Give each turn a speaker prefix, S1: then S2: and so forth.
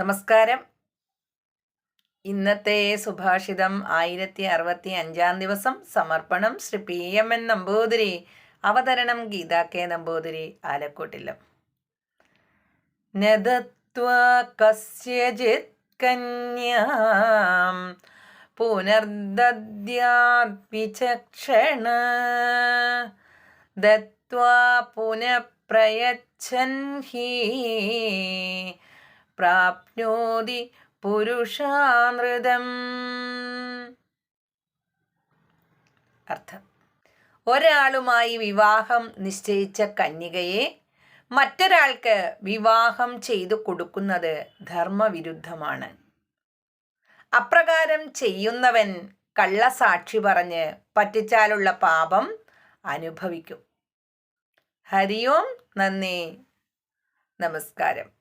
S1: നമസ്കാരം. ഇന്നത്തെ സുഭാഷിതം ആയിരത്തി അറുപത്തി അഞ്ചാം ദിവസം സമർപ്പണം Shri P M N Namboothiri അവതരണം ഗീതാ കെ നമ്പൂതിരി ആലക്കോട്ടില്ലം നദത്വാ കസ്യജിത് കന്യാം പുനർദദ്യാത്പിചക്ഷണ ദത്വാ പുനഃപ്രയച്ഛൻ ഹി പ്രാപ്നോതി പുരുഷാനൃതം. അർത്ഥം. ഒരാളുമായി വിവാഹം നിശ്ചയിച്ച കന്യകയെ മറ്റൊരാൾക്ക് വിവാഹം ചെയ്തു കൊടുക്കുന്നത് ധർമ്മവിരുദ്ധമാണ്. അപ്രകാരം ചെയ്യുന്നവൻ കള്ളസാക്ഷി പറഞ്ഞ് പറ്റിച്ചാലുള്ള പാപം അനുഭവിക്കും. ഹരിയോം നന്ദി. നമസ്കാരം.